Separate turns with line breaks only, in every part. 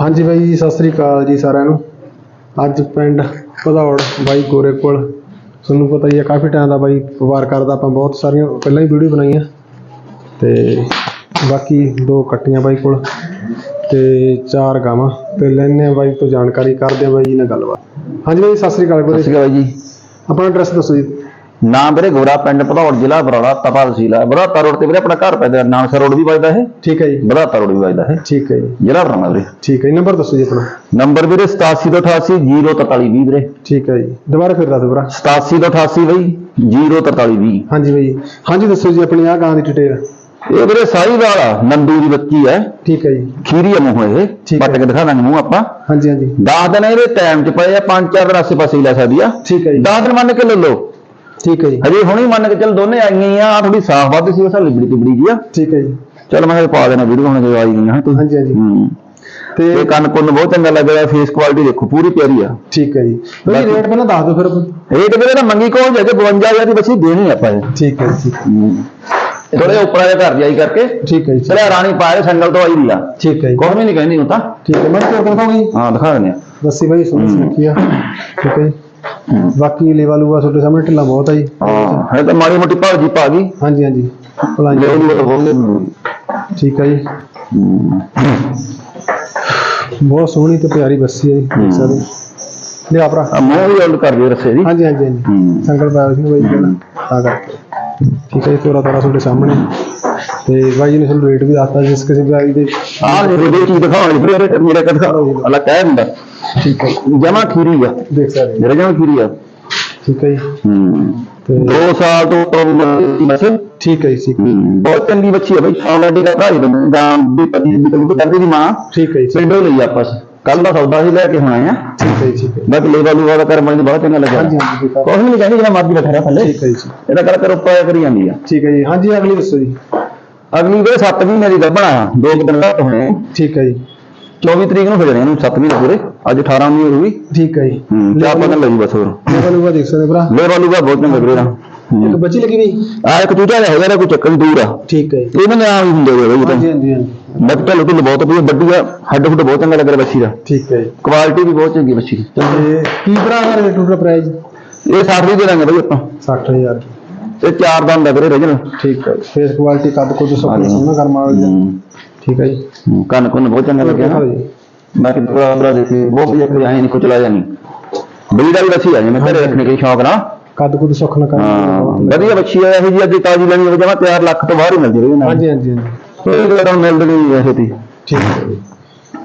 ਹਾਂਜੀ ਬਾਈ ਜੀ ਸਤਿ ਸ੍ਰੀ ਅਕਾਲ ਜੀ ਸਾਰਿਆਂ ਨੂੰ। ਅੱਜ ਪਿੰਡ ਭਦੌੜ ਬਾਈ ਗੋਰੇ ਕੋਲ। ਤੁਹਾਨੂੰ ਪਤਾ ਹੀ ਹੈ ਕਾਫੀ ਟਾਈਮ ਦਾ ਬਾਈ ਵਪਾਰ ਕਰਦਾ ਆਪਾਂ ਬਹੁਤ ਸਾਰੀਆਂ ਪਹਿਲਾਂ ਹੀ ਵੀਡੀਓ ਬਣਾਈਆਂ। ਤੇ ਬਾਕੀ ਦੋ ਕੱਟੀਆਂ ਬਾਈ ਕੋਲ ਤੇ ਚਾਰ ਗਾਵਾਂ। ਤੇ ਲੈਣੇ ਆ ਬਾਈ ਤੋਂ ਜਾਣਕਾਰੀ ਕਰਦੇ ਆ ਬਾਈ ਜੀ ਨਾਲ ਗੱਲਬਾਤ। ਹਾਂਜੀ ਬਾਈ ਸਤਿ ਸ੍ਰੀ ਅਕਾਲ
ਸਤਿ
ਗੋਰੇ
ਸ਼੍ਰੀ ਅਕਾਲ ਜੀ।
ਆਪਣਾ ਐਡਰੈਸ ਦੱਸੋ ਜੀ।
ਨਾਮ ਵੀਰੇ ਗੋਰਾ ਪਿੰਡ ਭਦੌੜ ਜ਼ਿਲ੍ਹਾ ਬਰੌੜਾ ਤਪਾ ਤਹਿਸੀਲ ਹੈ। ਬੜਾਤਾ ਰੋਡ ਤੇ ਵੀਰੇ ਆਪਣਾ ਘਰ ਪੈਂਦਾ ਨਾਨਸਾ ਰੋਡ ਵੀ ਵੱਜਦਾ ਹੈ।
ਠੀਕ ਹੈ ਜੀ।
ਬੜਾਤਾ ਰੋਡ ਵੀ ਵੱਜਦਾ ਹੈ।
ਠੀਕ ਹੈ ਜੀ।
ਜ਼ਿਲ੍ਹਾ ਬਰੌੜਾ ਵੀਰੇ।
ਠੀਕ ਹੈ ਨੰਬਰ ਦੱਸੋ ਜੀ ਆਪਣਾ।
ਨੰਬਰ ਵੀਰੇ 8788 ਵੀਰੇ।
ਠੀਕ ਹੈ ਜੀ। ਦੁਬਾਰਾ ਫਿਰ ਦੱਸ ਭਰਾ।
8788 ਬਈ 04320
ਹਾਂਜੀ ਬਾਈ। ਹਾਂਜੀ ਦੱਸੋ ਜੀ ਆਪਣੀ ਆਹ ਗਾਂ ਦੀ ਡਿਟੇਲ
ਇਹ ਵੀਰੇ ਸਾਹੀਵਾਲ ਆ ਨੰਦੂ ਦੀ ਬੱਚੀ ਹੈ।
ਠੀਕ ਹੈ ਜੀ।
ਖੀਰੀ ਆ ਮੂੰਹ ਇਹ। ਪੱਟ। ਕੇ ਦਿਖਾ ਦਾਂਗੇ ਮੂੰਹ ਆਪਾਂ।
ਹਾਂਜੀ ਹਾਂਜੀ।
10 ਦਿਨ ਇਹਦੇ ਟਾਈਮ ਚ ਪਏ ਆ 5-4 ਦਿਨ ਆਸੇ ਪਾਸੇ ਹੀ ਲੈ ਸਕਦੀ ਆ।
ਠੀਕ ਹੈ ਜੀ।
10 ਦਿਨ ਮੰਨ ਕੇ ਲੈ ਲਓ।
ਠੀਕ ਹੈ ਜੀ।
ਹਜੇ ਹੁਣੀ ਮੰਨ ਕੇ ਚੱਲ ਦੋਨੇ ਆਈਆਂ ਆ ਥੋੜੀ ਸਾਫ਼ ਵੱਧ ਸੀ ਉਹ ਸਾਲੀ ਬੜੀ ਬੜੀ ਜੀ ਆ।
ਠੀਕ ਹੈ ਜੀ।
ਚਲ ਮੈਂ ਪਾ ਦੇਣਾ ਵੀਡੀਓ ਹੁਣ ਜੋ ਆਈ ਗਈਆਂ ਤੂੰ।
ਹਾਂਜੀ ਹਾਂਜੀ।
ਹੂੰ।
ਤੇ
ਕੰਨ ਕੁੰਨ ਬਹੁਤ ਚੰਗਾ ਲੱਗਦਾ ਫੇਸ ਕੁਆਲਿਟੀ ਦੇਖੋ ਪੂਰੀ ਪਿਆਰੀ ਆ।
ਠੀਕ ਹੈ ਜੀ। ਬਈ
ਬਾਕੀ-
ਰੇਟ ਪਹਿਲਾਂ ਦੱਸ ਦਿਓ ਫਿਰ।
ਰੇਟ ਵੀਰੇ ਨਾ ਮੰਗੀ ਕੋਲ ਜੇ 52000 ਦੀ ਬੱਚੀ ਦੇਣੀ ਆਪਾਂ ਇਹ।
ਠੀਕ ਹੈ ਜੀ।
ਥੋੜੇ ਉੱਪਰ ਜਿਹਾ ਘਰ ਜਾਈ ਕਰਕੇ।
ਠੀਕ ਹੈ ਜੀ।
ਚਲੇ ਰਾਣੀ ਪਾਏ ਸੰਗਲ ਤੋਂ ਆਈ ਦੀ ਆ।
ਠੀਕ ਹੈ ਜੀ।
ਕੋਈ ਨਹੀਂ ਕਹਿੰਦੀ ਤਾਂ।
ਠੀਕ ਹੈ ਮੈਂ ਕਰਦਾ ਜੀ
ਹਾਂ ਦਿਖਾ ਦਿੰਦੇ ਆ।
ਦੱਸੀ ਬਾਈ ਸੋਹਣੀ ਸੁਣਖੀ ਆ। ਠੀਕ ਹੈ ਜੀ। ਬਾਕੀ ਲੇਵਾ ਲੂਆ ਤੁਹਾਡੇ ਸਾਹਮਣੇ ਢਿੱਲਾ ਬਹੁਤ ਆ ਜੀ।
ਹਾਂ ਹੈ ਤਾਂ ਮਾੜੀ ਮੋਟੀ ਭਾਜੀ ਪਾ ਗਈ।
ਹਾਂਜੀ ਹਾਂਜੀ। ਭਲਾਈ
ਤਾਂ ਹੋ
ਠੀਕ ਹੈ ਜੀ। ਬਹੁਤ ਸੋਹਣੀ ਤੇ ਪਿਆਰੀ ਬੱਸੀ ਹੈ ਜੀ ਦੇਖ ਸਕਦੇ ਹੋ। ਲਿਆ ਭਰਾ।
ਆ ਮੂੰਹ ਵੀ ਉਲਟ ਕਰ ਦਿਓ ਰੱਸੇ ਦੀ।
ਹਾਂਜੀ ਹਾਂਜੀ ਹਾਂਜੀ।
ਹੂੰ।
ਸੰਗਲ ਪਾਇਆ ਸੀ ਨਾ ਬਾਈ ਪਹਿਲਾਂ ਤਾਂ ਕਰਕੇ ਠੀਕ ਹੈ ਜੀ ਤੋਰਾ ਤੋਰਾ ਤੁਹਾਡੇ ਸਾਹਮਣੇ। ਤੇ ਬਾਈ ਜੀ ਨੇ ਤੁਹਾਨੂੰ ਰੇਟ ਵੀ ਦੱਸਤਾ ਜਿਸ ਕਿਸੇ ਵੀ ਆਈ ਦੇ
ਆਹ ਦੇ ਕੀ ਦਿਖਾਉਣੀ ਫਿਰ ਇਹ ਮੇਰੇ ਕਦ ਅੱਲਾ ਕਹਿ ਦਿੰਦਾ।
ਠੀਕ ਹੈ
ਜਮਾ ਖੀਰੀ ਆ।
ਦੇਖ ਸਕਦੇ ਹੋ।
ਜਿਹੜਾ ਜਮਾ ਖੀਰੀ ਆ।
ਠੀਕ ਹੈ ਜੀ।
ਹੂੰ।
ਤੇ
2 ਸਾਲ ਤੋਂ ਉੱਪਰ ਬਸ
ਠੀਕ ਹੈ ਜੀ ਹੈ।
ਬਹੁਤ ਚੰਗੀ ਬੱਚੀ ਹੈ ਬਈ। ਆਲਰੇਡੀ ਦਾ ਭਰਾ ਹੀ ਬੰਦਾ ਗਾਂ ਦੀ ਪਤੀ ਦੀ ਕਦੀ ਕਰਦੀ ਦੀ ਮਾਂ।
ਠੀਕ ਹੈ ਜੀ
ਪਿੰਡੋਂ ਲਈ ਆਪਸ ਕੱਲ ਦਾ ਸੌਦਾ ਸੀ ਲੈ ਕੇ ਹੁਣ ਆ।
ਠੀਕ ਹੈ ਜੀ ਠੀਕ ਹੈ।
ਬਾਕੀ ਲੇਵਾ ਲੂਵਾ ਦਾ ਕਰਮ ਮੈਨੂੰ ਬਹੁਤ ਚੰਗਾ ਲੱਗਿਆ।
ਹਾਂਜੀ ਹਾਂਜੀ ਹੈ
ਕੁਛ ਨਹੀਂ ਕਹਿੰਦੀ ਜਿਹੜਾ ਮਰਜ਼ੀ ਰਿਹਾ ਥੱਲੇ।
ਠੀਕ ਹੈ ਜੀ
ਇਹਦਾ ਕਰ ਕਰ ਉੱਪਰ ਕਰੀ ਜਾਂਦੀ ਆ।
ਠੀਕ ਹੈ ਜੀ। ਹਾਂਜੀ ਅਗਲੀ ਦੱਸੋ ਜੀ।
ਅਗਲੀ ਵੇ 7 ਮਹੀਨੇ ਦੀ ਗੱਭਣ ਆ। ਦੋ ਦਿਨ ਹੋਏ ਆ।
ਠੀਕ ਹੈ ਜੀ।
24 ਤਰੀਕ ਨੂੰ ਹੋ ਜਾਣੇ ਇਹਨੂੰ 7 ਮਹੀਨੇ ਪੂਰੇ। ਅੱਜ 18 ਨੂੰ ਹੋਈ
ਠੀਕ ਹੈ ਜੀ।
ਹੂੰ ਚਾਰ ਪੰਜ ਦਿਨ ਲੱਗੀ ਬਸ ਹੋਰ।
ਲੇਵਾ ਲੂਆ ਦੇਖ ਸਕਦੇ ਹੋ ਭਰਾ।
ਲੇਵਾ ਲੂਵਾ ਬਹੁਤ ਚੰਗਾ ਵੀਰੇ ਦਾ
ਇੱਕ ਬੱਚੀ ਲੱਗੀ ਵੀ
ਆ ਇੱਕ ਜਿਹਾ ਹੈਗਾ ਇਹਦਾ ਕੋਈ ਚੱਕਰ ਨੀ ਦੂਰ ਆ।
ਠੀਕ ਹੈ ਜੀ।
ਇਹਨਾਂ ਨੇ ਆਮ ਹੀ ਹੁੰਦੇ ਹੋਏ ਬਈ ਇਹ
ਹਾਂਜੀ
ਤਾਂ
ਹਾਂਜੀ। ਹਾਂਜੀ
ਨਕਟਾ ਲੁੱਟ ਬਹੁਤ ਵਧੀਆ ਵੱਡੀ ਆ ਹੱਡ ਹੁੱਡ ਬਹੁਤ ਚੰਗਾ ਲੱਗ ਰਿਹਾ ਬੱਚੀ ਦਾ।
ਠੀਕ ਹੈ ਜੀ।
ਕੁਆਲਿਟੀ ਵੀ ਬਹੁਤ ਚੰਗੀ ਬੱਚੀ ਦੀ।
ਤੇ ਕੀ ਭਰਾ ਦਾ ਰੇਟ ਟੂਟਾ ਪ੍ਰਾਈਸ
ਇਹ 60 ਦੀ ਦੇ ਦਾਂਗੇ ਬਈ ਆਪਾਂ।
60000
ਇਹ ਚਾਰ ਦੰਦ ਹੈ ਵੀਰੇ ਰਜਨ
ਠੀਕ ਹੈ ਫੇਸ ਕੁਆਲਿਟੀ ਕੱਦ ਕੁੱਦ ਸਭ ਕੁਝ ਸੋਹਣਾ ਕਰਮਾ ਵਾਲੀ। ਦਾ। ਠੀਕ ਹੈ ਜੀ।
ਕੰਨ ਕੁੰਨ ਬਹੁਤ ਚੰਗਾ ਲੱਗਿਆ ਨਾ।
ਜੀ?
ਬਾਕੀ ਪੂਰਾ ਪੂਰਾ ਦੇਖੀ ਬਹੁਤ ਵਧੀਆ ਕੋਈ ਆਏ ਨਹੀਂ ਕੁਝ ਲਾਇਆ ਨਹੀਂ ਬੜੀ ਦਾ ਵੀ ਬੱਚੀ ਆ ਜਿਵੇਂ ਘਰੇ ਰੱਖਣੇ ਕੇ ਸ਼ੌਕ ਨਾਲ
ਕੱਦ ਕੁੱਦ ਸੁੱਖ ਨਾ
ਹਾਂ
ਕਰਮਾ
ਵਧੀਆ ਬੱਚੀ ਆ ਇਹੋ ਜੀ ਅੱਜ ਤਾਜੀ ਲੈਣੀ ਹੋਵੇ ਜਮਾ 4 ਲੱਖ ਤੋਂ ਬਾਹਰ ਹੀ ਮਿਲ ਜਾਵੇ
ਹਾਂਜੀ ਹਾਂਜੀ ਹਾਂਜੀ।
ਇਹ ਜਿਹੜਾ ਮਿਲਦੀ ਨਹੀਂ ਵੈਸੇ ਤੀ।
ਠੀਕ ਹੈ ਜੀ।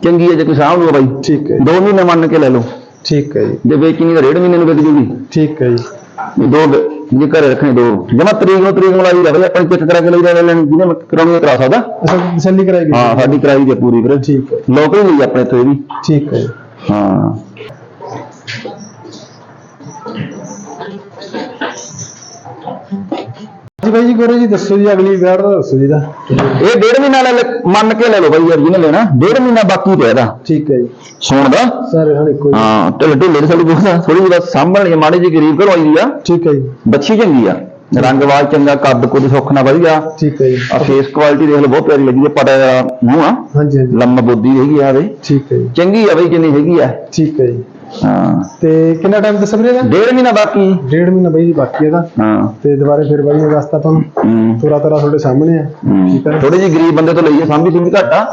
ਚੰਗੀ ਹੈ ਜੇ ਕੋਈ ਸਾਂਭ ਲਓ ਬਾਈ।
ਠੀਕ ਹੈ ਜੀ,
ਦੋ ਮਹੀਨੇ ਮੰਨ ਕੇ ਲੈ ਲਓ।
ਠੀਕ ਹੈ ਜੀ।
ਜੇ ਵੇਚਣੀ ਤਾਂ ਡੇਢ ਮਹੀਨੇ ਨੂੰ ਵਿਕ ਜੂਗੀ।
ਠੀਕ ਹੈ ਜੀ।
ਦੋ ਗ- ਜੇ ਘਰੇ ਰੱਖਣੇ ਦੋ ਜਮਾ ਤਰੀਕ ਨੂੰ ਤਰੀਕ ਨੂੰ ਲਾਈ ਰੱਖ ਆਪਾਂ ਚੈੱਕ ਕਰਾ ਕੇ ਲਈ ਜਾ ਲੈਣ ਜਿਹਨੇ ਕਰਾਉਣੀ ਕਰਾ ਸਕਦਾ।
ਤਸੱਲੀ ਕਰਾਈ ਗਈ।
ਹਾਂ ਸਾਡੀ ਕਰਾਈ ਦੀ ਪੂਰੀ ਵੀਰੇ
ਠੀਕ ਹੈ।
ਲੋਕ ਹੀ ਲਈ ਆਪਣੇ ਤੋਂ ਇਹ ਵੀ।
ਠੀਕ ਹੈ
ਹਾਂ।
ਬਾਈ ਜੀ ਗੋਰੇ ਜੀ ਦੱਸੋ ਜੀ ਅਗਲੀ ਦਾ ਦੱਸੋ ਜੀ ਦਾ।
ਇਹ ਡੇਢ ਮਹੀਨਾ ਲੈ ਲੈ- ਮੰਨ ਕੇ ਲੈ ਲਓ ਬਾਈ ਯਾਰ ਜਿਹਨੇ ਲੈਣਾ। ਡੇਢ ਮਹੀਨਾ ਬਾਕੀ ਪਿਆ ਇਹਦਾ।
ਠੀਕ ਹੈ ਜੀ।
ਸੌਣ ਦਾ?
ਸਾਰੇ ਹਣ ਇੱਕੋ ਜੀ
ਹਾਂ ਢਿੱਲ ਢਿੱਲੇ ਸਾਡੀ ਬਹੁਤ ਥੋੜੀ ਜਿਹੀ ਬਸ ਸਾਂਭਣ ਮਾੜੀ ਜਿਹੀ ਗਰੀਬ ਘਰੋਂ ਆਈ ਦੀ ਆ।
ਠੀਕ ਹੈ ਜੀ।
ਬੱਚੀ ਚੰਗੀ ਆ। ਰੰਗਵਾਲ ਚੰਗਾ ਕੱਦ ਕੁੱਦ ਸੁੱਖ ਨਾਲ ਵਧੀਆ।
ਠੀਕ ਹੈ ਜੀ।
ਆ ਫੇਸ ਕੁਆਲਿਟੀ ਦੇਖ ਲਓ ਬਹੁਤ ਪਿਆਰੀ ਲੱਗੀ ਹੈ ਦਾ ਮੂੰਹ ਆ।
ਹਾਂਜੀ ਹਾਂਜੀ।
ਲੰਮਾ ਬੁੱਧੀ ਹੈਗੀ ਆ ਬਈ
ਠੀਕ ਹੈ ਜੀ।
ਚੰਗੀ ਆ ਬਈ ਕਿੰਨੀ ਹੈਗੀ ਆ।
ਠੀਕ ਹੈ ਜੀ।
ਹਾਂ।
ਤੇ ਕਿੰਨਾ ਟਾਈਮ ਦੱਸ ਵੀਰੇ ਦਾ
ਡੇਢ ਮਹੀਨਾ ਬਾਕੀ।
ਡੇਢ ਮਹੀਨਾ ਬਾਈ ਜੀ ਬਾਕੀ ਇਹਦਾ।
ਹਾਂ।
ਤੇ ਦੁਬਾਰੇ ਫਿਰ ਬਾਈ ਨੇ ਦੱਸਤਾ ਤੁਹਾਨੂੰ
ਹੂੰ।
ਤੋਰਾ ਤੋਰਾ ਤੁਹਾਡੇ ਸਾਹਮਣੇ ਆ। ਠੀਕ ਹੈ
ਥੋੜੀ ਜਿਹੀ ਗਰੀਬ ਬੰਦੇ ਤੋਂ ਲਈਏ ਸਾਂਭੀ ਸੁੰਭੀ ਘੱਟ ਆ।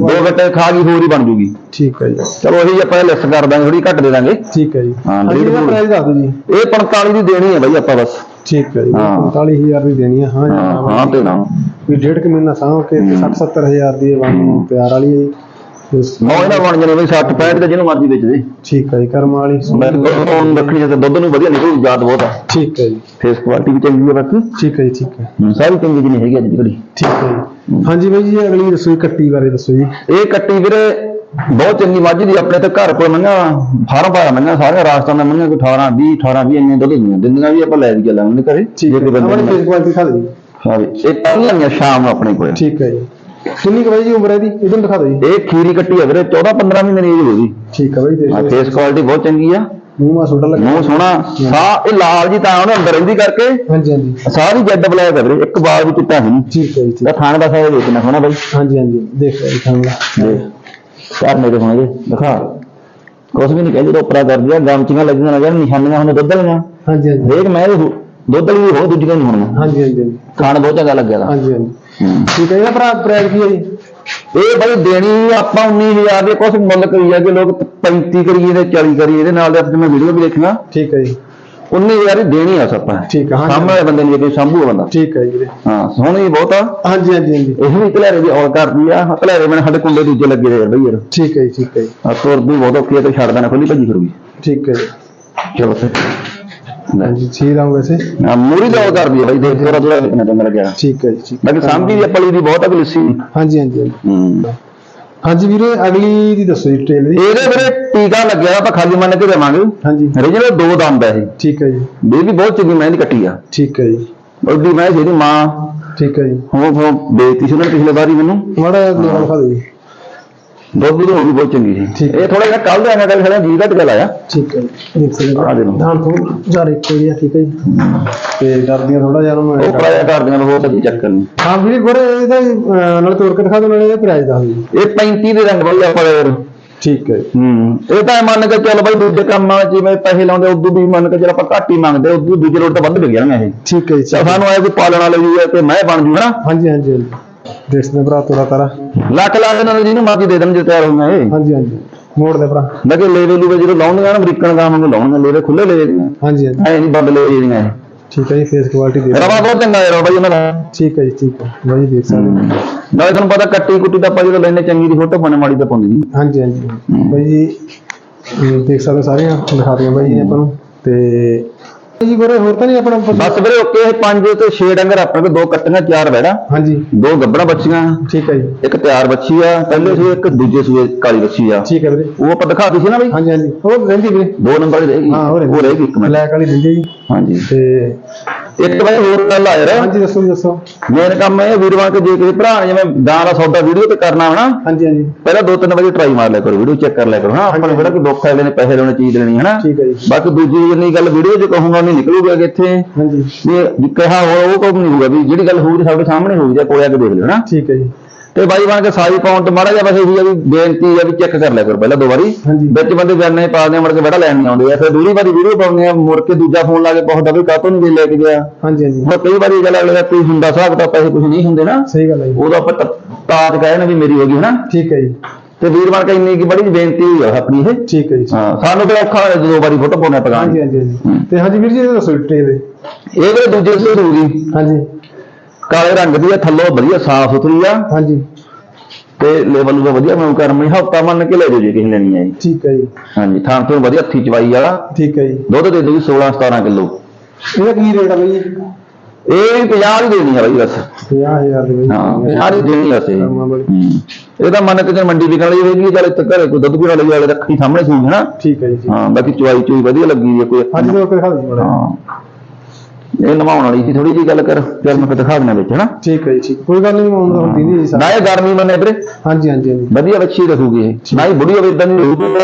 ਦੋ ਗੱਟੇ ਖਾ ਗਈ ਹੋਰ ਹੀ ਬਣ ਜੂਗੀ।
ਠੀਕ ਹੈ ਜੀ।
ਚਲੋ ਉਹੀ ਆਪਾਂ ਲਿਸਟ ਕਰ ਦਾਂਗੇ ਥੋੜੀ ਘੱਟ ਦੇ ਦਾਂਗੇ।
ਠੀਕ ਹੈ ਜੀ।
ਹਾਂ,
ਹਾਂਜੀ
ਡੇਢ
ਇਹਦਾ
ਮਹੀਨਾ।
ਪ੍ਰਾਈਸ ਦੱਸ ਦਿਓ ਜੀ।
ਇਹ 45 ਦੀ ਦੇਣੀ ਹੈ ਬਈ ਆਪਾਂ ਬਸ।
ਠੀਕ ਹੈ ਜੀ
ਹਾਂ।
45000 ਦੀ ਦੇਣੀ ਆ। ਹਾਂ ਜੀ
ਹਾਂ ਹਾਂ। ਤੇ ਨਾ
ਵੀ ਡੇਢ ਕੁ ਮਹੀਨਾ ਸਾਂਭ ਕੇ 60 70000 ਦੀ ਇਹ ਬਣ ਪਿਆਰ ਵਾਲੀ ਹੈ ਜੀ।
ਨਾਲ ਬਣ ਜਾਣੇ ਬਈ 60 65 ਤੇ ਜਿਹਨੂੰ ਮਰਜ਼ੀ ਵੇਚ ਦੇ।
ਠੀਕ ਹੈ ਜੀ ਕਰਮ ਵਾਲੀ।
ਮੈਂ ਉਹਨ ਰੱਖਣੀ ਤੇ ਦੁੱਧ ਨੂੰ ਵਧੀਆ ਨਿਕਲੂ ਯਾਦ ਬਹੁਤ ਆ।
ਠੀਕ ਹੈ ਜੀ।
ਫੇਸ ਕੁਆਲਿਟੀ ਵੀ ਚੰਗੀ ਹੈ ਬਾਕੀ
ਠੀਕ ਹੈ ਜੀ ਠੀਕ ਹੈ
ਹੂੰ, ਸਾਰੀ ਚੰਗੀ ਜਿਹੀ ਹੈਗੀ ਅੱਜ ਦੀ
ਠੀਕ ਹੈ ਜੀ। ਹਾਂਜੀ ਬਾਈ ਜੀ ਅਗਲੀ ਜੀ ਕੱਟੀ ਬਾਰੇ ਦੱਸੋ ਜੀ।
ਇਹ ਕੱਟੀ ਵੀਰੇ ਬਹੁਤ ਚੰਗੀ ਮੱਝ ਦੀ ਆਪਣੇ ਤੇ ਘਰ ਕੋਲ ਮੰਗਾ ਫਾਰਮ ਪਾਇਆ ਮੰਗਾ ਸਾਰੇ ਰਾਜਸਥਾਨ ਦਾ ਮੰਗਾ ਕੋਈ 18 20 18 20 ਇੰਨੇ ਦੁੱਧ ਦਿੰਦੀਆਂ। ਦਿੰਦੀਆਂ ਵੀ ਆਪਾਂ ਲੈ ਵੀ ਚੱਲਾਂਗੇ ਘਰੇ।
ਠੀਕ
ਜੇ
ਹੈ
ਕੋਈ ਬੰਦੇ
ਆਪਣੀ
ਨੂੰ
ਫੇਸ ਕੁਆਲਿਟੀ ਜੀ
ਹਾਂ ਵੀ ਇਹ ਪਹਿਲਾਂ ਸ਼ਾਮ ਨੂੰ ਆਪਣੇ ਕੋਲ
ਠੀਕ ਹੈ ਜੀ। ਕਿੰਨੀ ਕੁ ਬਾਈ ਜੀ ਉਮਰ ਹੈ ਦੀ ਇਹਨੂੰ ਦਿਖਾ ਦਿਓ ਜੀ।
ਇਹ ਖੀਰੀ ਕੱਟੀ ਹੈ ਵੀਰੇ 14 15 ਮਹੀਨੇ ਦੀ ਏਜ ਹੋਊਗੀ
ਠੀਕ ਹੈ ਬਾਈ ਦੇਖੋ
ਫੇਸ ਕੁਆਲਿਟੀ ਬਹੁਤ ਚੰਗੀ ਆ।
ਮੂੰਹ ਮਾ ਛੋਟਾ ਲੱਗਾ।
ਮੂੰਹ ਸੋਹਣਾ। ਸਾਹ ਇਹ ਲਾਲ ਜੀ ਤਾਂ ਉਹਨੇ ਅੰਦਰ ਰਹਿੰਦੀ ਕਰਕੇ।
ਹਾਂਜੀ ਹਾਂਜੀ।
ਸਾਰੀ ਜੈਡ ਬਲੈਕ ਹੈ ਵੀਰੇ ਇੱਕ ਬਾਲ ਵੀ ਚਿੱਟਾ ਹੈ ਨਹੀਂ
ਠੀਕ ਹੈ ਜੀ ਠੀਕ।
ਤਾਂ ਥਾਣੇ ਦਾ ਸਾਹ ਵੇਚਣਾ ਹੋਣਾ ਬਾਈ।
ਹਾਂਜੀ ਹਾਂਜੀ। ਦੇਖ ਰਹੇ ਖਾਣਾ
ਦੇਖ। ਘਰ ਮੇਰੇ ਹੋਣਗੇ ਦਿਖਾ। ਕੁਛ ਵੀ ਨਹੀਂ ਕਹਿੰਦੇ ਉਪਰਾ ਕਰਦੀ ਆ ਗਮਚੀਆਂ ਲੱਗੀਆਂ ਨਾ ਜਾਣ ਨਿਸ਼ਾਨੀਆਂ ਹੁਣ ਦੁੱਧ ਵਾਲੀਆਂ।
ਹਾਂਜੀ ਹਾਂਜੀ।
ਹਰੇਕ ਮੈਂ ਇਹਦੇ ਹੋ- ਦੁੱਧ ਵਾਲੀ ਹੋ ਦੂਜੀਆਂ ਨਹੀਂ ਹੋਣੀਆਂ।
ਹਾਂਜੀ ਹਾਂਜੀ ਹਾਂਜੀ।
ਖਾਣ ਬਹੁਤ ਚੰਗਾ ਲੱਗਿਆ ਦਾ
ਹਾਂਜੀ ਹਾਂਜੀ। ਠੀਕ ਹੈ ਇਹਦਾ ਭਰਾ ਪ੍ਰਾਈਸ ਕੀ ਹੈ ਜੀ?
ਇਹ ਬਈ ਦੇਣੀ ਆਪਾਂ 19000 ਦੇ ਕੁਛ ਮੁੱਲ ਕਰੀ ਜਾਂਦੇ ਲੋਕ 35 ਕਰੀਏ ਤੇ 40 ਕਰੀਏ ਇਹਦੇ ਨਾਲ ਦੇ ਅੱਜ ਮੈਂ ਵੀਡੀਓ ਵੀ ਦੇਖੀਆਂ
ਠੀਕ ਹੈ ਜੀ।
19000 ਹੀ ਦੇਣੀ ਆ ਸੱਪਾ
ਠੀਕ ਹੈ, ਹਾਂਜੀ।
ਸਾਹਮਣੇ ਬੰਦੇ ਨੂੰ ਜੇ ਸੰਭੂ ਬੰਦਾ।
ਠੀਕ ਹੈ ਜੀ
ਹਾਂ ਸੋਹਣੀ ਬਹੁਤ ਆ।
ਹਾਂਜੀ ਹਾਂਜੀ ਹਾਂਜੀ।
ਇਹ ਵੀ ਧਲੇਰੇ ਦੀ ਔਲ ਕਰਦੀ ਆ। ਧਲੇਰੇ ਮੈਨੂੰ ਸਾਡੇ ਕੁੰਡੇ ਦੂਜੇ ਲੱਗੇ ਦੇ ਯਾਰ ਬਈ ਯਾਰ।
ਠੀਕ ਹੈ ਜੀ ਠੀਕ ਹੈ ਜੀ।
ਆ ਤੁਰਦੀ ਬਹੁਤ ਔਖੀ ਆ ਤੇ ਛੱਡ ਦੇਣਾ ਖੁੱਲੀ ਭੱਜੀ ਫਿਰੂਗੀ।
ਠੀਕ ਹੈ ਜੀ।
ਚਲੋ ਫਿਰ।
ਹਾਂਜੀ ਠੀਕ ਆ ਵੈਸੇ।
ਆ ਮੂਰੀ ਦਾ ਔਲ ਕਰਦੀ ਆ ਬਈ ਦੇਖ ਥੋੜਾ ਥੋੜਾ ਕਿੰਨਾ ਚੰਗਾ ਲੱਗਿਆ।
ਠੀਕ ਹੈ ਜੀ ਠੀਕ
ਬਾਕੀ ਸਾਂਭੀ ਦੀ ਪਲੀ ਦੀ ਬਹੁਤ ਆ ਲਿੱਸੀ
ਹਾਂਜੀ ਹਾਂਜੀ ਹਾਂਜੀ।
ਹੂੰ।
ਹਾਂਜੀ ਵੀਰੇ ਅਗਲੀ ਦੀ ਦੱਸੋ ਜੀ ਟ੍ਰੇਲ ਦੀ
ਇਹਦੇ ਵੀਰੇ ਟੀਕਾ ਲੱਗਿਆ ਆਪਾਂ ਖਾਲੀ ਮੰਨ ਕੇ ਦੇਵਾਂਗੇ
ਹਾਂਜੀ।
ਰੀਜਨਲ ਦੋ ਦੰਦ ਇਹ।
ਠੀਕ ਹੈ ਜੀ।
ਬੇਬੀ ਬਹੁਤ ਚੰਗੀ ਮੈਂ ਦੀ ਕੱਟੀ ਆ।
ਠੀਕ ਹੈ ਜੀ।
ਉਹਦੀ ਮੈਂ ਜਿਹਦੀ ਮਾਂ
ਠੀਕ ਹੈ ਜੀ।
ਹੋ ਹੋ ਬੇਤੀ ਸੀ ਉਹਨਾਂ ਨੇ ਪਿਛਲੇ ਵਾਰੀ ਮੈਨੂੰ।
ਮਾੜਾ ਲੈਵਲ ਖਾ ਦਿਓ ਜੀ।
ਦੁੱਧ ਦੀ ਹੋ ਗਈ ਬਹੁਤ ਚੰਗੀ ਸੀ
ਠੀਕ।
ਇਹ ਥੋੜਾ ਜਿਹਾ ਕੱਲ ਦਾ ਆਣਾ ਕੱਲ ਖੜਾ ਜੀ ਘਟ ਕੇ ਲਾਇਆ
ਠੀਕ ਹੈ ਜੀ। ਦੇਖ ਸਕਦੇ
ਆ ਦੇ ਲਓ।
ਤੋਂ ਜਾ ਇੱਕ ਹੀ ਆ ਠੀਕ ਹੈ ਜੀ। ਤੇ ਡਰਦੀਆਂ ਥੋੜਾ ਜਿਹਾ ਉਹਨੂੰ
ਉਹ ਕਰਦੀਆਂ ਨੇ ਹੋਰ ਤਾਂ ਕੋਈ ਚੱਕਰ ਨਹੀਂ।
ਹਾਂ ਵੀਰੇ ਗੁਰੇ ਇਹਦਾ ਅਹ, ਨਾਲ ਤੋੜ ਕੇ ਦਿਖਾ ਦਿਓ ਨਾਲੇ ਇਹਦਾ ਪ੍ਰਾਈਸ ਦੱਸ ਦਿਓ ਜੀ।
ਇਹ 35 ਦੇ ਰੰਗ ਬਈ ਆਪਾਂ ਯਾਰ
ਠੀਕ ਹੈ। ਜੀ
ਹੂੰ ਇਹ ਤਾਂ ਐਂ ਮੰਨ ਕੇ ਚੱਲ ਬਈ ਦੂਜੇ ਕੰਮਾਂ ਵਿੱਚ ਜਿਵੇਂ ਪੈਸੇ ਲਾਉਂਦੇ ਉਦੋਂ ਵੀ ਮੰਨ ਕੇ ਚੱਲ ਆਪਾਂ ਘੱਟ ਹੀ ਮੰਗਦੇ ਉਦੋਂ ਦੂਜੇ ਰੋਡ ਤੇ ਵੱਧ ਵਿਕ ਜਾਣਗੇ ਇਹ।
ਠੀਕ ਹੈ ਜੀ
ਸਾਨੂੰ ਆਇਆ ਕੋਈ ਪਾਲਣ ਵਾਲੇ ਵੀ ਤੇ ਮੈਂ ਬਣ ਜੂ ਹਨਾ?
ਹਾਂਜੀ ਹਾਂਜੀ ਹਾਂਜੀ। ਦੇਖ ਸਕਦੇ ਭਰਾ ਤੋਰਾ ਤਾਰਾ।
ਲੱਖ ਲਾ ਦੇ ਨਾਲ ਜਿਹਨੂੰ ਮਰਜ਼ੀ ਦੇ ਦੇਣ ਜੇ ਤਿਆਰ ਹੋਣਾ ਇਹ।
ਹਾਂਜੀ ਹਾਂਜੀ। ਮੋੜ ਦੇ ਭਰਾ।
ਲੱਗੇ ਲੈਵੇ ਲੂਵੇ ਜਦੋਂ ਲਾਉਂਦੀਆਂ ਨਾ ਅਮਰੀਕਨ ਗਾਂ ਵਾਂਗੂ ਲਾਉਣੀਆਂ ਲੈਵੇ ਖੁੱਲੇ ਲੈ ਜਾਂਦੀਆਂ
ਹਾਂਜੀ ਹਾਂਜੀ।
ਐ ਨਹੀਂ ਬੰਦ ਲੈ ਜਾਂਦੀਆਂ ਇਹ
ਠੀਕ ਹੈ ਜੀ ਫੇਸ ਕੁਆਲਿਟੀ ਦੇ
ਰਵਾ ਬਹੁਤ ਚੰਗਾ ਯਾਰ ਬਾਈ ਉਹਨਾਂ ਦਾ।
ਠੀਕ ਹੈ ਜੀ ਠੀਕ ਹੈ। ਬਾਈ ਦੇਖ ਸਕਦੇ ਹੋ।
ਨਾਲੇ ਤੁਹਾਨੂੰ ਪਤਾ ਕੱਟੀ ਕੁੱਟੀ ਤਾਂ ਆਪਾਂ ਜਦੋਂ ਲੈਨੇ ਚੰਗੀ ਦੀ ਫੋਟੋ ਪਾਣੇ ਮਾੜੀ ਤਾਂ ਪਾਉਂਦੀ ਨਹੀਂ।
ਹਾਂਜੀ ਹਾਂਜੀ। ਬਾਈ ਜੀ ਦੇਖ ਸਕਦੇ ਹੋ ਸਾਰੀਆਂ ਦਿਖਾ ਦਿਆਂ ਬਾਈ ਜੀ ਆਪਾਂ ਨੂੰ। ਤੇ ਜੀ ਗੁਰੇ ਹੋਰ ਤਾਂ ਨਹੀਂ ਆਪਣਾ?
ਬਸ ਵੀਰੇ ਓਕੇ ਇਹ ਪੰਜ ਤੇ 6 ਡੰਗਰ ਆਪਣੇ ਕੋਲ ਦੋ ਕੱਟੀਆਂ ਚਾਰ ਬੈੜਾ
ਹਾਂਜੀ।
ਦੋ ਗੱਬਣਾ ਬੱਚੀਆਂ।
ਠੀਕ ਹੈ ਜੀ।
ਇੱਕ ਤਿਆਰ ਬੱਚੀ ਆ ਪਹਿਲੇ ਸੂਏ ਇੱਕ ਦੂਜੇ ਸੂਏ ਕਾਲੀ ਬੱਚੀ ਆ।
ਠੀਕ ਹੈ ਵੀਰੇ।
ਉਹ ਆਪਾਂ ਦਿਖਾਤੀ ਸੀ ਨਾ ਬਈ?
ਹਾਂਜੀ ਹਾਂਜੀ। ਉਹ ਰਹਿੰਦੀ ਵੀਰੇ।
ਦੋ ਨੰਬਰ ਦੀ ਰਹੇਗੀ।
ਹਾਂ ਉਹ ਰਹਿੰਦੀ।
ਇੱਕ ਮਿੰਟ।
ਬਲੈਕ ਵਾਲੀ ਦਿੰਦੀ ਜੀ।
ਹਾਂਜੀ।
ਤੇ
ਇੱਕ ਵਾਰ ਹੋਰ ਗੱਲ ਆ ਯਾਰ।
ਹਾਂਜੀ ਦੱਸੋ ਜੀ ਦੱਸੋ।
ਮੇਨ ਕੰਮ ਇਹ ਵੀਰਵਾਰ ਕੇ ਜੇ ਕਿਸੇ ਭਰਾ ਨੇ ਜਿਵੇਂ ਗਾਂ ਦਾ ਸੌਦਾ ਵੀਡੀਓ ਤੇ ਕਰਨਾ ਹੋਣਾ
ਹਾਂਜੀ ਹਾਂਜੀ।
ਪਹਿਲਾਂ ਦੋ ਤਿੰਨ ਵਾਰੀ ਟਰਾਈ ਮਾਰ ਲਿਆ ਕਰੋ ਵੀਡੀਓ ਚੈੱਕ ਕਰ ਲਿਆ ਕਰੋ ਹਾਂ ਆਪਾਂ ਨੂੰ ਕਿਹੜਾ ਕੋਈ ਦੁੱਖ ਹੈ ਨੇ ਪੈਸੇ ਲੈਣੇ ਚੀਜ਼ ਲੈਣੀ ਹੈ ਨਾ
ਠੀਕ ਹੈ ਜੀ।
ਬਾਕੀ ਦੂਜੀ ਜਿੰਨੀ ਗੱਲ ਵੀਡੀਓ 'ਚ ਕਹੂੰਗਾ ਨਹੀਂ ਨਿਕਲੂਗਾ ਕਿ ਇੱਥੇ।
ਹਾਂਜੀ।
ਜੇ ਕਿਹਾ ਹੋ ਉਹ ਕੰਮ ਨਹੀਂ ਹੋਊਗਾ ਵੀ ਜਿਹੜੀ ਗੱਲ ਹੋਊਗੀ ਸਾਡੇ ਸਾਹਮਣੇ ਹੋਊਗੀ ਜਾਂ ਕੋਲ ਆ ਕੇ ਦੇਖ ਲਿਓ ਨਾ
ਠੀਕ ਹੈ ਜੀ।
ਤੇ ਬਾਈ ਬਣ ਕੇ ਸਾਈ ਪਾਉਣ ਤੋਂ ਮਾੜਾ ਜਿਹਾ ਬਸ ਇਹੀ ਆ ਵੀ ਬੇਨਤੀ ਆ ਵੀ ਚੈੱਕ ਕਰ ਲਿਆ ਕਰੋ ਪਹਿਲਾਂ ਦੋ ਵਾਰੀ। ਵਿੱਚ ਬੰਦੇ ਜਾਣੇ ਪਾਉਂਦੇ ਆ ਮੁੜ ਕੇ ਬੜਾ ਲੈਣ ਨਹੀਂ ਆਉਂਦੇ ਆ। ਫਿਰ ਦੂਰੀ ਵਾਰੀ ਵੀਡੀਓ ਪਾਉਂਦੇ ਆ ਮੁੜ ਕੇ ਦੂਜਾ ਫੋਨ ਲਾ ਕੇ ਪੁੱਛਦਾ ਵੀ ਕਾਹਤੋਂ ਨਹੀਂ ਲੈ ਕੇ ਗਿਆ।
ਹਾਂਜੀ ਹਾਂਜੀ।
ਹੁਣ ਕਈ ਵਾਰੀ ਗੱਲ ਅਗਲੇ ਦਾ ਕੋਈ ਹੁੰਦਾ ਹਿਸਾਬ ਤਾਂ ਪੈਸੇ ਕੁਝ ਨਹੀਂ ਹੁੰਦੇ ਨਾ।
ਸਹੀ ਗੱਲ ਹੈ
ਉਦੋਂ ਆਪਾਂ ਤ- ਤਾਜ ਕਹੇ ਨਾ ਵੀ ਮੇਰੀ ਹੋ ਗਈ ਹਨਾ?
ਠੀਕ ਹੈ ਜੀ।
ਤੇ ਵੀਰ ਬਣ ਕੇ ਇੰਨੀ ਕੀ ਬੜੀ ਬੇਨਤੀ ਹੋਈ ਆ ਆਪਣੀ ਇਹ।
ਠੀਕ ਹੈ ਜੀ।
ਹਾਂ ਸਾਨੂੰ ਤਾਂ ਔਖਾ ਹੋਇਆ ਦੋ ਵਾਰੀ ਫੋਟੋ ਪਾਉਣਾ ਪਗਾ
ਹਾਂਜੀ ਹਾਂਜੀ ਤੇ ਹਾਂਜੀ ਵੀਰ ਜੀ ਇਹ ਦੱਸੋ ਦੇ।
ਇਹ ਵੀ ਦੂਜੇ ਸੂਰ ਹੋਊਗੀ
ਹਾਂਜੀ।
ਕਾਲੇ ਰੰਗ ਦੀ ਆ ਥੱਲੋਂ ਵਧੀਆ ਸਾਫ਼ ਸੁਥਰੀ ਆ।
ਹਾਂਜੀ।
ਤੇ ਲੈਵਲ ਦਾ ਵਧੀਆ ਮੈਂ ਕਰਮ ਹਫਤਾ ਮੰਨ ਕੇ ਲੈ ਜਾਓ ਜੇ ਕਿਸੇ ਲੈਣੀ ਹੈ ਜੀ।
ਠੀਕ ਹੈ ਜੀ।
ਹਾਂਜੀ ਥਾਂ ਤੋਂ ਵਧੀਆ ਹੱਥੀ ਚਵਾਈ ਵਾਲਾ।
ਠੀਕ ਹੈ ਜੀ।
ਦੁੱਧ ਦੇ ਦੂਗੀ 16 17 ਕਿਲੋ।
ਇਹਦਾ ਕੀ ਰੇਟ ਆ ਬਾਈ? ਜੀ
ਇਹ ਵੀ 50 ਹੀ ਦੇਣੀ ਆ ਬਾਈ ਬਸ।
50000 ਦੇ
ਹਾਂ 50 ਹੀ ਦੇਣੀ ਆ ਸੇ
ਕਰਮਾਂ ਵਾਲੀ।
ਇਹ ਤਾਂ ਮੰਨ ਕੇ ਜੇ ਮੰਡੀ ਵਿਕਣ ਲਈ ਹੋਏਗੀ ਚੱਲ ਇੱਥੇ ਘਰੇ ਕੋਈ ਦੁੱਧ ਪੀਣ ਵਾਲੇ ਵਾਲੇ ਰੱਖੀ ਸਾਹਮਣੇ ਸੂਈ ਹੈ ਨਾ
ਠੀਕ ਹੈ ਜੀ।
ਹਾਂ ਬਾਕੀ ਚਵਾਈ ਚੋਈ ਵਧੀਆ ਲੱਗੀ ਹੈ ਕੋਈ।
ਹਾਂਜੀ ਦਿਖਾ ਦਿਓ ਮਾੜਾ
ਹਾਂ। ਇਹ ਨਵਾਉਣ ਵਾਲੀ ਸੀ ਥੋੜੀ ਜੀ ਗੱਲ ਕਰ ਚੱਲ ਮੈਂ ਫਿਰ ਦਿਖਾ ਦਿੰਦਾ ਵਿੱਚ ਹਨਾ?
ਠੀਕ ਹੈ ਜੀ ਠੀਕ ਕੋਈ ਗੱਲ ਨਹੀਂ ਆਉਂਦਾ ਹੁੰਦੀ ਨਹੀਂ ਜੀ
ਨਾ ਇਹ ਗਰਮੀ ਮੰਨੇ ਵੀਰੇ।
ਹਾਂਜੀ ਹਾਂਜੀ ਹਾਂਜੀ।
ਵਧੀਆ ਬੱਚੀ ਰੱਖੂਗੀ ਇਹ। ਨਾ ਬੁੜੀ ਹੋਵੇ ਇਦਾਂ ਰਹੂਗੀ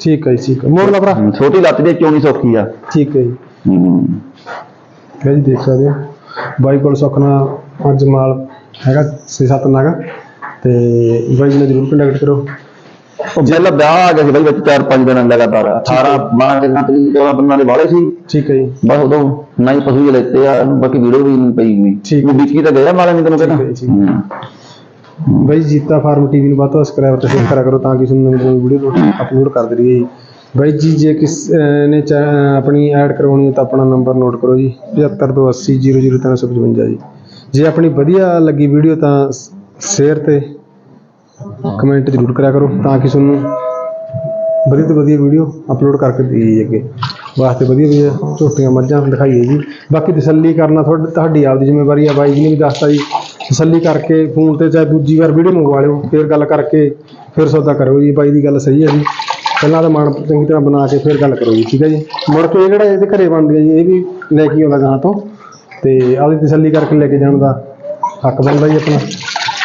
ਠੀਕ ਹੈ ਜੀ ਠੀਕ ਹੈ। ਮੋੜ ਲਾ ਭਰਾ।
ਛੋਟੀ ਲੱਤ ਦੇ ਚੋਣੀ ਸੌਖੀ ਆ?
ਠੀਕ ਹੈ ਜੀ।
ਹੂੰ।
ਜੀ ਦੇਖ ਸਕਦੇ ਹੋ। ਬਾਈ ਕੋਲ ਸੁਖਨਾ ਅੱਜ ਮਾਲ ਹੈਗਾ 6-7 ਨਗ। ਤੇ ਬਾਈ ਜੀ ਨਾਲ ਜਰੂਰ ਕੰਟੈਕਟ ਕਰੋ।
ਜਦ ਵਿਆਹ ਆ ਗਿਆ ਸੀ ਬਾਈ ਵਿੱਚ 4-5 ਦਿਨ ਲਗਾਤਾਰ। 18 12 ਦਿਨਾਂ ਤੱਕ ਜਿਹੜਾ ਬੰਨਾਂ ਦੇ ਵਾਲੇ ਸੀ।
ਠੀਕ ਹੈ ਜੀ।
ਬਸ ਉਦੋਂ ਨਾ ਹੀ ਪਸ਼ੂ ਜਿਹੇ ਲੈਤੇ ਆ ਬਾਕੀ ਵੀਡੀਓ ਵੀ ਨਹੀਂ ਪਈ ਹੋਈ
ਠੀਕ ਹੈ।
ਵਿਕੀ ਤਾਂ ਗਿਆ ਮਾਲੇ ਨੇ ਤੈਨੂੰ ਕਹਿੰਦਾ।
ਬਾਈ ਜੀਤਾ ਫਾਰਮ ਟੀਵੀ ਨੂੰ ਵੱਧ ਤੋਂ ਸਬਸਕ੍ਰਾਈਬ ਤੇ ਸ਼ੇਅਰ ਕਰਿਆ ਕਰੋ ਤਾਂ ਕਿ ਤੁਹਾਨੂੰ ਨਵੀਂ ਵੀਡੀਓ ਅਪਲੋਡ ਕਰ ਦਈਏ ਜੀ। ਬਾਈ ਜੀ ਜੇ ਕਿਸ ਨੇ ਆਪਣੀ ਐਡ ਕਰਵਾਉਣੀ ਹੈ ਤਾਂ ਆਪਣਾ ਨੰਬਰ ਨੋਟ ਕਰੋ ਜੀ। 7580 00355 ਜੀ। ਜੇ ਆਪਣੀ ਵਧੀਆ ਲੱਗੀ ਵੀਡੀਓ ਤਾਂ ਸ਼ੇਅਰ ਤੇ ਕਮੈਂਟ ਜ਼ਰੂਰ ਕਰਿਆ ਕਰੋ ਤਾਂ ਕਿ ਤੁਹਾਨੂੰ ਵਧੀਆ ਤੋਂ ਵਧੀਆ ਵੀਡੀਓ ਅਪਲੋਡ ਕਰਕੇ ਦੇਈਏ ਅੱਗੇ ਵਾਸਤੇ ਵਧੀਆ ਵਧੀਆ ਝੋਟੀਆਂ, ਮੱਝਾਂ ਦਿਖਾਈਏ ਜੀ। ਬਾਕੀ ਤਸੱਲੀ ਕਰਨਾ ਤੁਹਾਡੀ ਤੁਹਾਡੀ ਆਪਦੀ ਜ਼ਿੰਮੇਵਾਰੀ ਆ ਬਾਈ ਜੀ ਨੇ ਵੀ ਦੱਸਤਾ ਜੀ। ਤਸੱਲੀ ਕਰਕੇ ਫੋਨ ਤੇ ਚਾਹੇ ਦੂਜੀ ਵਾਰ ਵੀਡੀਓ ਮੰਗਵਾ ਲਿਓ, ਫਿਰ ਗੱਲ ਕਰਕੇ ਫਿਰ ਸੌਦਾ ਕਰੋ ਜੀ। ਬਾਈ ਦੀ ਗੱਲ ਸਹੀ ਹੈ ਜੀ। ਪਹਿਲਾਂ ਤਾਂ ਮਨ ਚੰਗੀ ਤਰ੍ਹਾਂ ਬਣਾ ਕੇ ਫਿਰ ਗੱਲ ਕਰੋ ਜੀ, ਠੀਕ ਹੈ ਜੀ। ਮੁੜ ਕੇ ਇਹ ਜਿਹੜਾ ਇਹਦੇ ਘਰੇ ਬਣਦੀ ਹੈ ਜੀ, ਇਹ ਵੀ ਲੈ ਕੇ ਆਉਂਦਾ ਗਾਂ ਤੋਂ। ਤੇ ਆਪਦੀ ਤਸੱਲੀ ਕਰਕੇ ਲੈ ਕੇ ਜਾਣ ਦਾ ਹੱਕ ਬਣਦਾ ਜੀ ਆਪਣਾ।